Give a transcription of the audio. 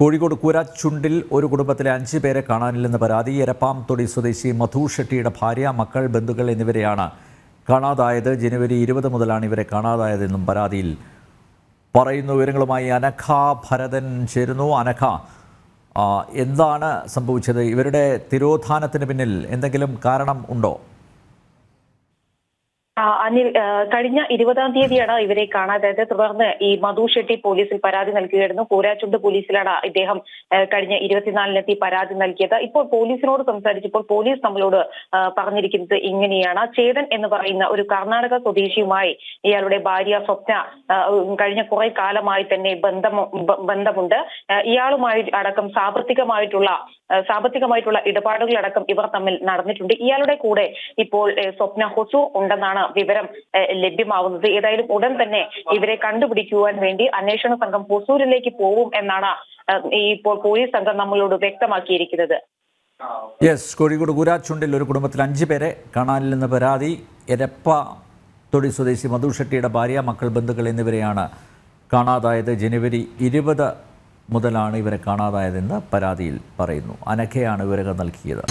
കോഴിക്കോട് കൂരാച്ചുണ്ടിൽ ഒരു കുടുംബത്തിലെ അഞ്ച് പേരെ കാണാനില്ലെന്ന് പരാതി. എരപ്പാം തൊടി സ്വദേശി മധു ഷെട്ടിയുടെ ഭാര്യ മക്കൾ ബന്ധുക്കൾ എന്നിവരെയാണ് കാണാതായത്. ജനുവരി ഇരുപത് മുതലാണ് ഇവരെ കാണാതായതെന്നും പരാതിയിൽ പറയുന്ന. വിവരങ്ങളുമായി അനഘ ഭരതൻ ചേരുന്നു. അനഖ എന്താണ് സംഭവിച്ചത്? ഇവരുടെ തിരോധാനത്തിന് പിന്നിൽ എന്തെങ്കിലും കാരണം ഉണ്ടോ? അനിൽ കഴിഞ്ഞ ഇരുപതാം തീയതിയാണ് ഇവരെ കാണാതായത് തുടർന്ന് ഈ മധു ഷെട്ടി പോലീസിൽ പരാതി നൽകുകയായിരുന്നു. കൂരാച്ചുണ്ട് പോലീസിലാണ് ഇദ്ദേഹം കഴിഞ്ഞ ഇരുപത്തിനാലിനെത്തി പരാതി നൽകിയത്. ഇപ്പോൾ പോലീസിനോട് സംസാരിച്ചപ്പോൾ പോലീസ് നമ്മളോട് പറഞ്ഞിരിക്കുന്നത് ഇങ്ങനെയാണ്. ചേതൻ എന്ന് പറയുന്ന ഒരു കർണാടക സ്വദേശിയുമായി ഇയാളുടെ ഭാര്യ സ്വപ്ന കഴിഞ്ഞ കുറെ കാലമായി തന്നെ ബന്ധം ബന്ധമുണ്ട്. ഇയാളുമായി അടക്കം സാമ്പത്തികമായിട്ടുള്ള സാമ്പത്തികമായിട്ടുള്ള ഇടപാടുകളടക്കം ഇവർ തമ്മിൽ നടന്നിട്ടുണ്ട്. ഇയാളുടെ കൂടെ ഇപ്പോൾ സ്വപ്ന ഹൊസു ഉണ്ടെന്നാണ് വിവരം ലഭ്യമാവുന്നത്. ഏതായാലും ഉടൻ തന്നെ ഇവരെ കണ്ടുപിടിക്കുവാൻ വേണ്ടി അന്വേഷണ സംഘം ഹൊസൂരിലേക്ക് പോവും എന്നാണ് ഇപ്പോൾ പോലീസ് സംഘം നമ്മളോട് വ്യക്തമാക്കിയിരിക്കുന്നത്. യെസ് കോഴിക്കോട് കൂരാച്ചുണ്ടിൽ ഒരു കുടുംബത്തിൽ അഞ്ചു പേരെ കാണാനില്ലെന്ന് പരാതി. എരപ്പ തൊടി സ്വദേശി മധു ഷെട്ടിയുടെ ഭാര്യ മക്കൾ ബന്ധുക്കൾ എന്നിവരെയാണ് കാണാതായത്. ജനുവരി ഇരുപത് മുതലാണ് ഇവരെ കാണാതായതെന്ന് പരാതിയിൽ പറയുന്നു. അനഘയാണ് വിവരങ്ങൾ നൽകിയത്.